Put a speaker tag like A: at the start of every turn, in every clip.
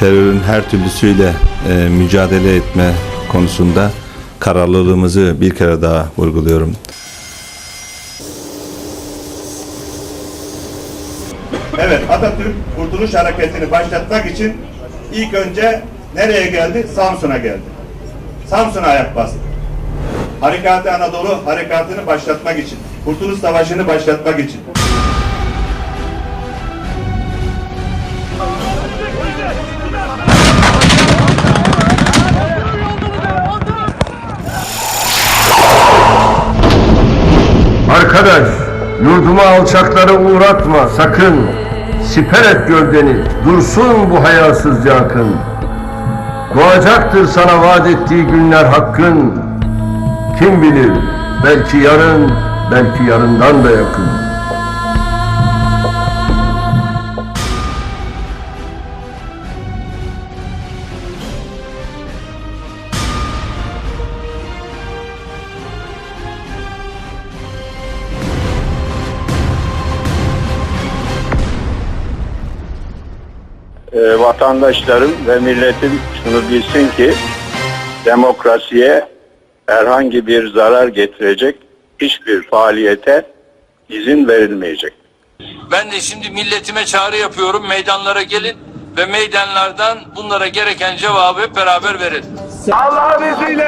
A: terörün her türlüsüyle e, mücadele etme konusunda kararlılığımızı bir kere daha vurguluyorum.
B: Evet, Atatürk Kurtuluş Hareketi'ni başlatmak için ilk önce nereye geldi? Samsun'a geldi. Samsun'a ayak bastı. Harekatı Anadolu harekatını başlatmak için, Kurtuluş Savaşı'nı başlatmak için.
C: Arkadaş, yurduma alçakları uğratma sakın. Siper et gövdeni, dursun bu hayasızca akın. Doğacaktır sana vaat ettiği günler hakkın. Kim bilir, belki yarın, belki yarından da yakın.
D: E, vatandaşlarım ve milletim şunu bilsin ki demokrasiye herhangi bir zarar getirecek hiçbir faaliyete izin verilmeyecek.
E: Ben de şimdi milletime çağrı yapıyorum. Meydanlara gelin ve meydanlardan bunlara gereken cevabı hep beraber verin.
F: Allah'ın izniyle,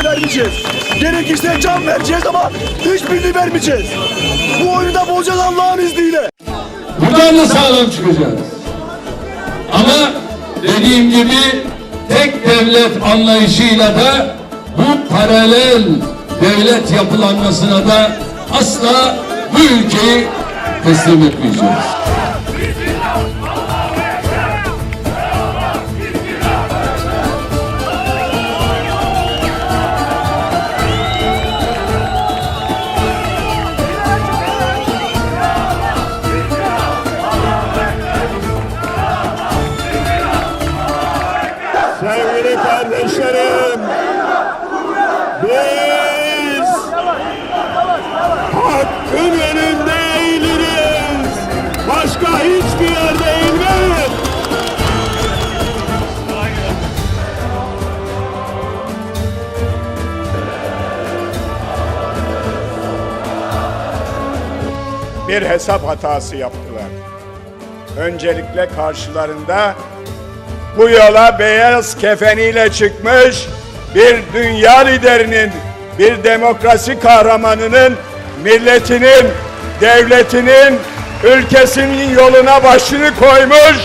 G: De vermeyeceğiz. Gerekirse can vereceğiz ama hiçbirini vermeyeceğiz. Bu oyunu da bulacağız Allah'ın izniyle.
H: Buradan da sağlam çıkacağız. Ama dediğim gibi tek devlet anlayışıyla da bu paralel devlet yapılanmasına da asla bu ülkeyi teslim etmeyeceğiz.
F: Sevgili kardeşlerim, biz hakkın önünde eğiliriz. Başka hiçbir yerde eğilmeyiz. Bir hesap hatası yaptılar. Öncelikle karşılarında bu yola beyaz kefeniyle çıkmış bir dünya liderinin, bir demokrasi kahramanının, milletinin, devletinin, ülkesinin yoluna başını koymuş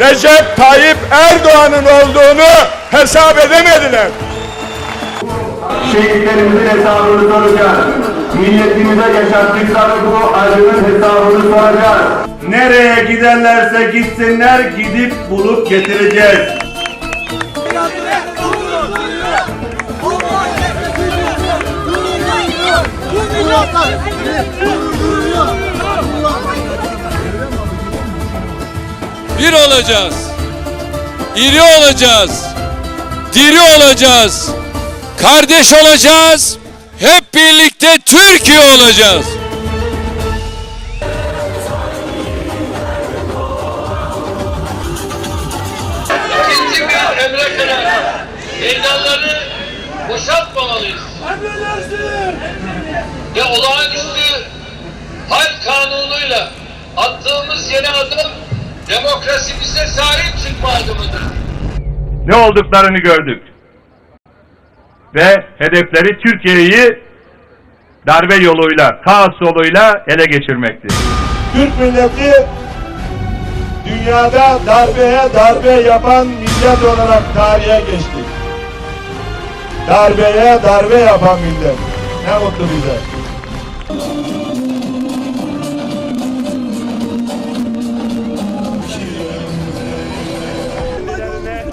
F: Recep Tayyip Erdoğan'ın olduğunu hesap edemediler.
C: Şehitlerimizin hesabını soracağız. Milletimize yaşattıkları bu acının hesabını soracağız.
B: Nereye giderlerse gitsinler gidip bulup getireceğiz.
E: Bir olacağız. İri olacağız. Diri olacağız. Kardeş olacağız. Hep birlikte Türkiye olacağız. Kadar meydanları boşaltmamalıyız. Ve olağanüstü hal kanunuyla attığımız yeni adım demokrasimize sahip çıkma adımıdır.
B: Ne olduklarını gördük. Ve hedefleri Türkiye'yi darbe yoluyla, kaos yoluyla ele geçirmekti. Türk milleti dünyada darbeye darbe yapan millet olarak tarihe geçti. Darbeye darbe yapan millet. Ne mutlu bize.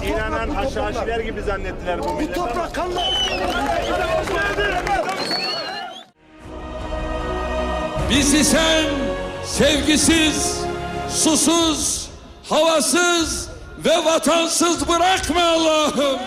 B: inanan haşhaşiler gibi zannettiler bu milleti.
G: Toprak kanla
H: Bizi sen sevgisiz, susuz, havasız ve vatansız bırakma Allah'ım.